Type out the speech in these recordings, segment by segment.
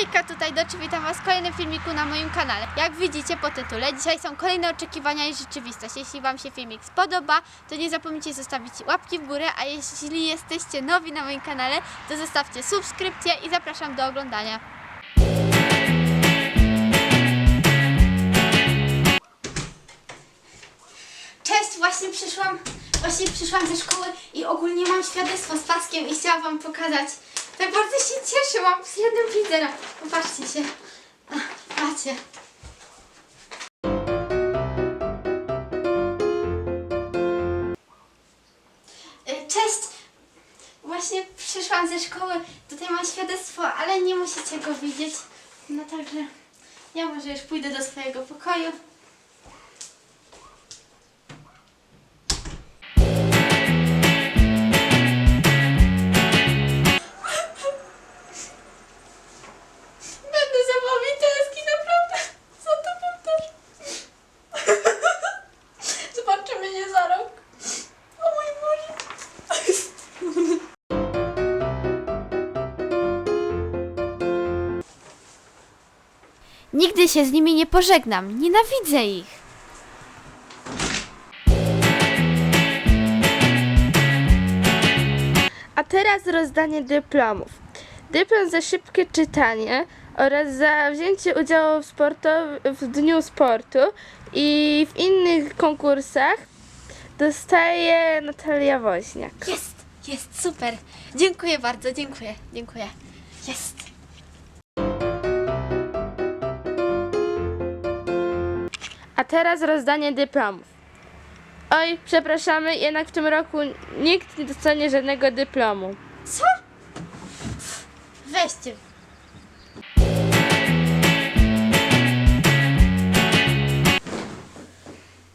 Hejka, tutaj Doczy, witam Was w kolejnym filmiku na moim kanale. Jak widzicie po tytule, dzisiaj są kolejne oczekiwania i rzeczywistość. Jeśli Wam się filmik spodoba, to nie zapomnijcie zostawić łapki w górę, a jeśli jesteście nowi na moim kanale, to zostawcie subskrypcję i zapraszam do oglądania. Cześć, właśnie przyszłam, właśnie przyszłam ze szkoły i ogólnie mam świadectwo z paskiem i chciałam Wam pokazać. Tak bardzo się cieszę, mam z jednym lidera. Popatrzcie się. A, Macie. Y, Cześć! Właśnie przyszłam ze szkoły, tutaj mam świadectwo, ale nie musicie go widzieć. No także ja może już pójdę do swojego pokoju. Nigdy się z nimi nie pożegnam. Nienawidzę ich. A teraz rozdanie dyplomów. Dyplom za szybkie czytanie oraz za wzięcie udziału w, sportow- w Dniu Sportu i w innych konkursach dostaje Natalia Woźniak. Jest, jest, super. Dziękuję bardzo, dziękuję, dziękuję. Jest. Teraz rozdanie dyplomów. Oj, przepraszamy, jednak w tym roku nikt nie dostanie żadnego dyplomu. Co? Weźcie.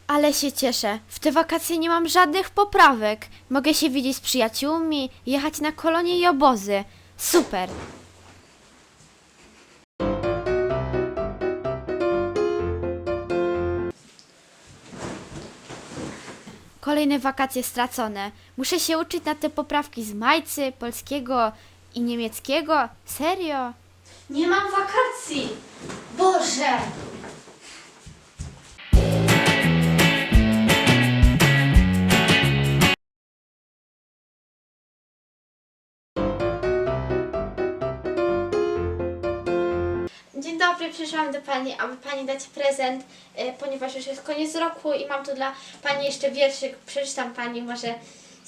Ale się cieszę. W te wakacje nie mam żadnych poprawek. Mogę się widzieć z przyjaciółmi, jechać na kolonie i obozy. Super. Kolejne wakacje stracone. Muszę się uczyć na te poprawki z Majcy, polskiego i niemieckiego. Serio? Nie mam wakacji. Boże! Dobry, przyszłam do Pani, aby Pani dać prezent, e, ponieważ już jest koniec roku i mam tu dla Pani jeszcze wierszyk. Przeczytam Pani, może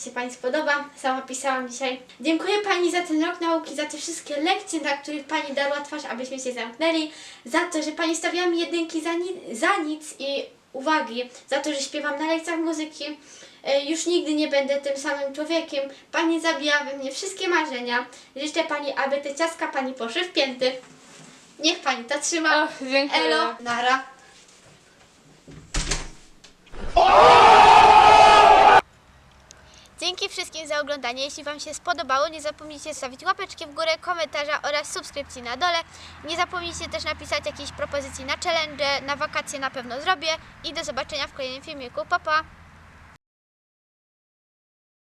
się Pani spodoba. Sama pisałam dzisiaj. Dziękuję Pani za ten rok nauki, za te wszystkie lekcje, na których Pani darła twarz, abyśmy się zamknęli, za to, że Pani stawiała mi jedynki za, ni- za nic i uwagi, za to, że śpiewam na lekcjach muzyki. E, Już nigdy nie będę tym samym człowiekiem. Pani zabija we mnie wszystkie marzenia. Życzę Pani, aby te ciastka Pani poszły w pięty. Niech pani to trzyma. Och, dziękuję. Elo, nara. Dzięki wszystkim za oglądanie. Jeśli Wam się spodobało, nie zapomnijcie stawić łapeczki w górę, komentarza oraz subskrypcji na dole. Nie zapomnijcie też napisać jakiejś propozycji na challenge, na wakacje na pewno zrobię i do zobaczenia w kolejnym filmiku. Pa, pa!